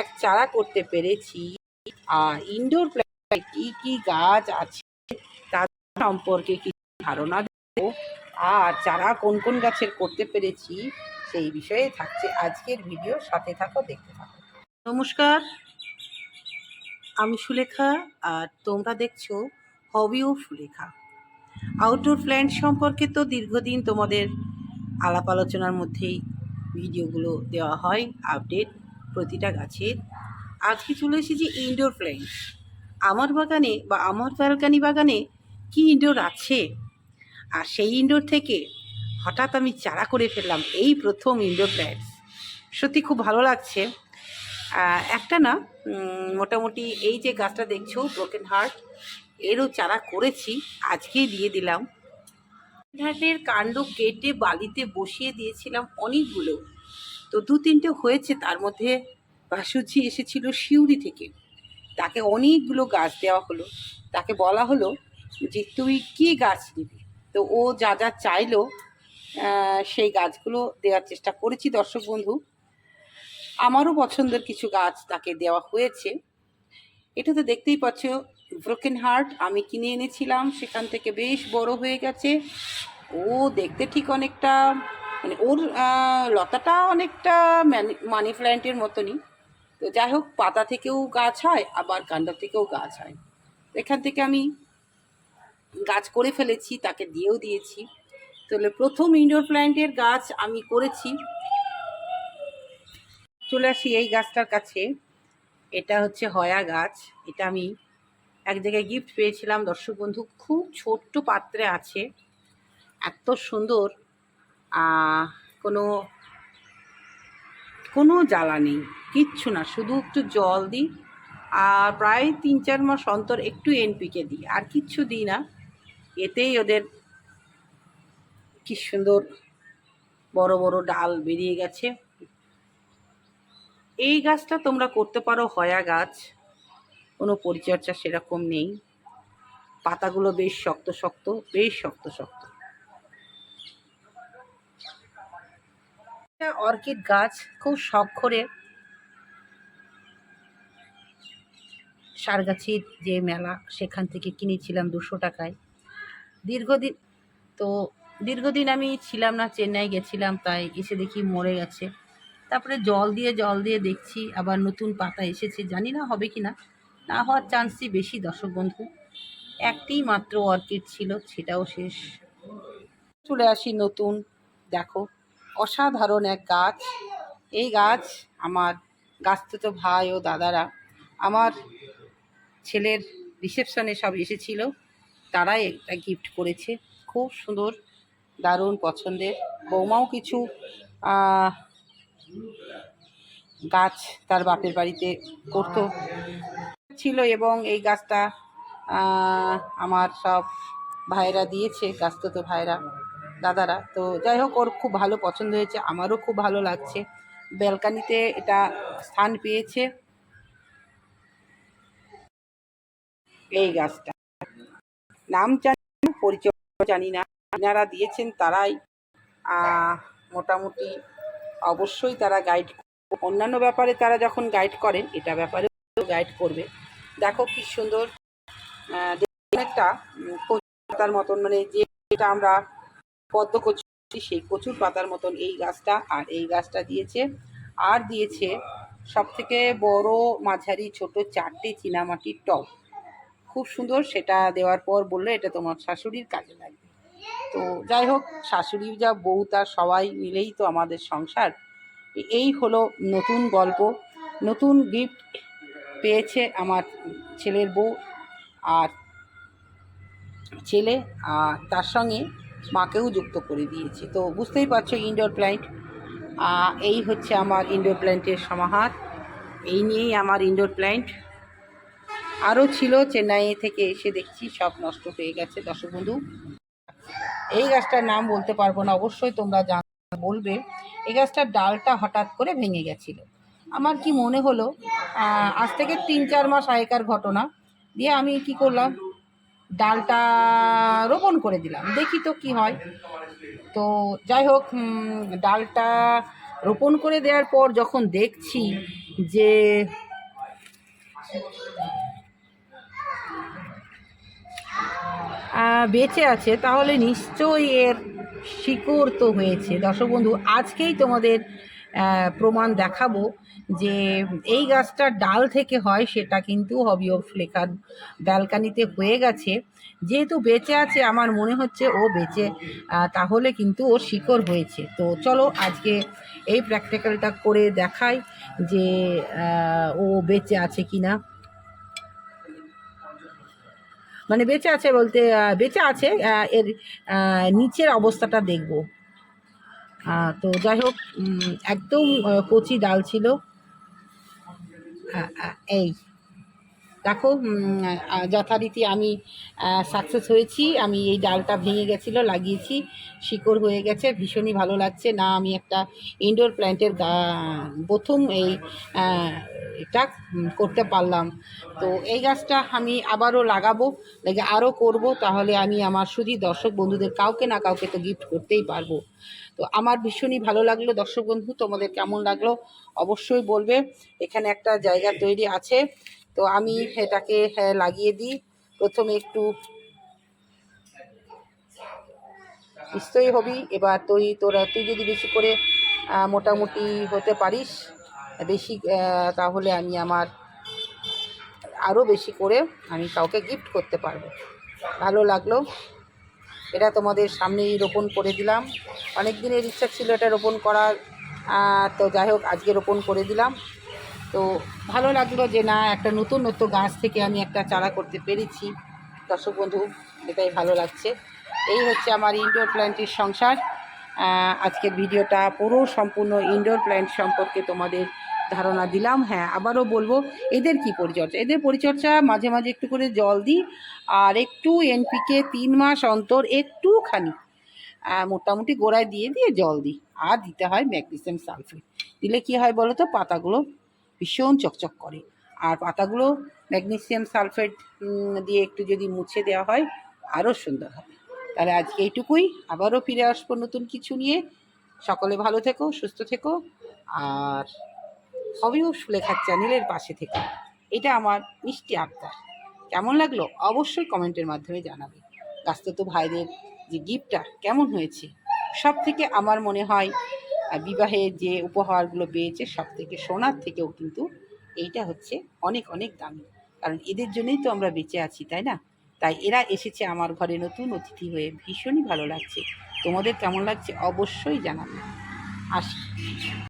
এক চারা করতে পেরেছি। আর ইনডোর প্ল্যান্টে কি কি গাছ আছে তার সম্পর্কে কিছু ধারণা দেবো। আর চারা কোন কোন গাছের করতে পেরেছি সেই বিষয়ে থাকছে আজকের ভিডিও সাথে থাকো, দেখতে থাকো। নমস্কার, আমি সুলেখা, আর তোমরা দেখছ হবি ও সুলেখা। আউটডোর প্ল্যান্ট সম্পর্কে তো দীর্ঘদিন তোমাদের আলাপ আলোচনার মধ্যেই ভিডিওগুলো দেওয়া হয় আপডেট প্রতিটা গাছের আজকে চলে এসেছি ইনডোর প্ল্যান্ট আমার বাগানে বা আমার ব্যালকানি বাগানে কি ইনডোর আছে? আর সেই ইনডোর থেকে হঠাৎ আমি চারা করে ফেললাম এই প্রথম ইনডোর প্ল্যান্টস সত্যি খুব ভালো লাগছে। একটা না মোটামুটি এই যে গাছটা দেখছ ব্রোকেন হার্ট এরও চারা করেছি আজকেই দিয়ে দিলাম। ঘাটের কাণ্ড কেটে বালিতে বসিয়ে দিয়েছিলাম অনেকগুলো। তো দু তিনটে হয়েছে, তার মধ্যে বাসুজি এসেছিল শিউরি থেকে। তাকে অনেকগুলো গাছ দেওয়া হলো। তাকে বলা হলো যে, তুই কী গাছ নিবি? তো ও যা যা চাইলো সেই গাছগুলো দেওয়ার চেষ্টা করেছি দর্শক বন্ধু। আমারও পছন্দের কিছু গাছ তাকে দেওয়া হয়েছে। এটা তো দেখতেই পাচ্ছ ব্রোকেন হার্ট আমি কিনে এনেছিলাম, সেখান থেকে বেশ বড় হয়ে গেছে। ও দেখতে ঠিক অনেকটা মানে ওর লতাটা অনেকটা মানি প্ল্যান্টের মতনই। তো যাই হোক, পাতা থেকেও গাছ হয়, আবার কাণ্ড থেকেও গাছ হয়। এখান থেকে আমি গাছ করে ফেলেছি, তাকে দিয়েও দিয়েছি। তাহলে প্রথম ইনডোর প্ল্যান্টের গাছ আমি করেছি। চলে আসি এই গাছটার কাছে। এটা হচ্ছে হয়া গাছ। এটা আমি এক জায়গায় গিফট পেয়েছিলাম। দর্শক বন্ধু, খুব ছোট্ট পাত্রে আছে। এত সুন্দর। কোনো কোনো জ্বালা নেই, কিচ্ছু না, শুধু একটু জল দিই আর প্রায় তিন চার মাস অন্তর একটু এনপিকে দিই, আর কিচ্ছু দিই না। এতেই ওদের কি সুন্দর বড় বড় ডাল বেরিয়ে গেছে। এই গাছটা তোমরা করতে পারো হয়া গাছ, কোনো পরিচর্যা সেরকম নেই। পাতাগুলো বেশ শক্ত শক্ত, বেশ শক্ত শক্ত। একটা অর্কিড গাছ খুব শখ করে সারগাছির যে মেলা সেখান থেকে কিনেছিলাম দুশো টাকায়। দীর্ঘদিন, তো দীর্ঘদিন আমি ছিলাম না, চেন্নাই গেছিলাম, তাই এসে দেখি মরে গেছে। তারপরে জল দিয়ে জল দিয়ে দেখছি আবার নতুন পাতা এসেছে, জানি না হবে কি না না হওয়ার চান্সই বেশি, দর্শক বন্ধু। একটি মাত্র অর্কিড ছিল, সেটাও শেষ। চলে আসি নতুন, দেখো। অসাধারণ এক গাছ। এই গাছ আমার গাছতো ভাই ও দাদারা, আমার ছেলের রিসেপশনে সব এসেছিল, তারাই একটা গিফট করেছে। খুব সুন্দর, দারুণ পছন্দের। বৌমাও কিছু গাছ তার বাপের বাড়িতে করতো। ছিল এবং এই গাছটা আমার সব ভাইরা দিয়েছে গাছতো তো ভাইরা দাদারা। তো যাই হোক, ওর খুব ভালো পছন্দ হয়েছে, আমারও খুব ভালো লাগছে। ব্যালকানিতে এটা স্থান পেয়েছে। এই গাছটা। নাম জানি পরিচয় জানি না। যারা দিয়েছেন তারাই মোটামুটি অবশ্যই তারা গাইড অন্যান্য ব্যাপারে তারা যখন গাইড করেন, এটা ব্যাপারে গাইড করবে। দেখো কি সুন্দর একটা পাতার মতন মানে যেটা আমরা পদ্ম কচু সেই কচুর পাতার মতন এই গাছটা আর এই গাছটা দিয়েছে। আর দিয়েছে সব থেকে বড় মাঝারি ছোট চারটে চীনামাটির টব। খুব সুন্দর সেটা দেওয়ার পর বলল, এটা তোমার শাশুড়ির কাজে লাগবে। তো যাই হোক, শাশুড়ি যা বউ তার সবাই মিলেই তো আমাদের সংসার। এই হলো নতুন গল্প। নতুন গিফট পেয়েছে আমার ছেলের বউ আর ছেলে, আর তার সঙ্গে মাকেও যুক্ত করে দিয়েছি। তো বুঝতেই পারছ ইনডোর প্ল্যান্ট এই হচ্ছে আমার ইনডোর প্ল্যান্টের সমাহার। এই নিয়েই আমার ইনডোর প্ল্যান্ট আরও ছিল চেন্নাই থেকে এসে দেখছি সব নষ্ট হয়ে গেছে দর্শক বন্ধু এই গাছটার নাম বলতে পারব না, অবশ্যই তোমরা জান, বলবে। এই গাছটার ডালটা হঠাৎ করে ভেঙে গেছিল। আমার কি মনে হলো আজ থেকে তিন চার মাস আগেকার ঘটনা। দিয়ে আমি কি করলাম ডালটা রোপণ করে দিলাম। দেখি তো কি হয়। তো যাই হোক ডালটা রোপণ করে দেওয়ার পর যখন দেখছি যে বেঁচে আছে, তাহলে নিশ্চয়ই এর শিকড় তো হয়েছে। দর্শক বন্ধু, আজকেই তোমাদের প্রমাণ দেখাবো যে এই গাছটার ডাল থেকে হয়, সেটা কিন্তু হবি অফ লেখার ব্যালকানিতে হয়ে গেছে। যেহেতু বেঁচে আছে, আমার মনে হচ্ছে ও বেঁচে তাহলে কিন্তু ওর শিকড় হয়েছে। তো চলো আজকে এই প্র্যাকটিক্যালটা করে দেখাই যে ও বেঁচে আছে কি না মানে বেঁচে আছে বলতে বেঁচে আছে এর নিচের অবস্থাটা দেখব। তো যাই হোক একদম কচি ডাল ছিল। এই। দেখো যথারীতি আমি সাকসেস হয়েছি। আমি এই ডালটা ভেঙে গেছিল, লাগিয়েছি। শিকড় হয়ে গেছে, ভীষণই ভালো লাগছে। না, আমি একটা ইনডোর প্ল্যান্টের প্রথম এই এটা করতে পারলাম। তো এই গাছটা আমি আবারও লাগাবো, লাগে আরও করব, তাহলে আমি আমার শুধু দর্শক বন্ধুদের কাউকে না কাউকে তো গিফট করতেই পারব। তো আমার ভীষণই ভালো লাগল। দর্শক বন্ধু তোমাদের কেমন লাগল অবশ্যই বলবে। এখানে একটা জায়গা তৈরি আছে। তো আমি এটাকে হ্যাঁ, লাগিয়ে দিই। প্রথমে একটু নিশ্চয়ই হবি। এবার তুই তোরা তুই যদি বেশি করে মোটামুটি হতে পারিস বেশি তাহলে আমি আমার আরও বেশি করে আমি কাউকে গিফট করতে পারব। ভালো লাগল। এটা তোমাদের সামনেই রোপণ করে দিলাম। অনেক দিনের ইচ্ছা ছিল এটা রোপণ করার তো যাই হোক, আজকে রোপণ করে দিলাম। তো ভালো লাগল যে না, একটা নতুন নতুন গাছ থেকে আমি একটা চারা করতে পেরেছি। দর্শক বন্ধু, এটাই ভালো লাগছে। এই হচ্ছে আমার ইনডোর প্ল্যান্টের সংসার। আজকের ভিডিওটা পুরো সম্পূর্ণ ইনডোর প্ল্যান্ট সম্পর্কে তোমাদের ধারণা দিলাম হ্যাঁ আবারও বলব, এদের কি পরিচর্যা? এদের পরিচর্যা মাঝে মাঝে একটু করে জল দিই, আর একটু এনপিকে তিন মাস অন্তর একটুখানি মোটামুটি গোড়ায় দিয়ে দিয়ে জল দিই, আর দিতে হয় ম্যাগনেসিয়াম সালফেট। দিলে কি হয় বলো তো পাতাগুলো ভীষণ চকচক করে, আর পাতাগুলো ম্যাগনেসিয়াম সালফেট দিয়ে একটু যদি মুছে দেওয়া হয়, আরও সুন্দর হবে। তাহলে আজকে এইটুকুই, আবারও ফিরে আসব নতুন কিছু নিয়ে। সকলে ভালো থেকো, সুস্থ থেকো, আর হবিও সুলেখার চ্যানেলের পাশে থেকে। এটা আমার মিষ্টি আবদার। কেমন লাগল? অবশ্যই কমেন্টের মাধ্যমে জানাবে। গাছতো ভাইদের যে গিফটটা কেমন হয়েছে? সব থেকে আমার মনে হয় বিবাহে যে উপহারগুলো পেয়েছে সব থেকে সোনার থেকেও কিন্তু এইটা হচ্ছে অনেক অনেক দামি। কারণ এদের জন্যই তো আমরা বেঁচে আছি, তাই না? তাই এরা এসেছে আমার ঘরে নতুন অতিথি হয়ে ভীষণই ভালো লাগছে। তোমাদের কেমন লাগছে? অবশ্যই জানাবে। আসি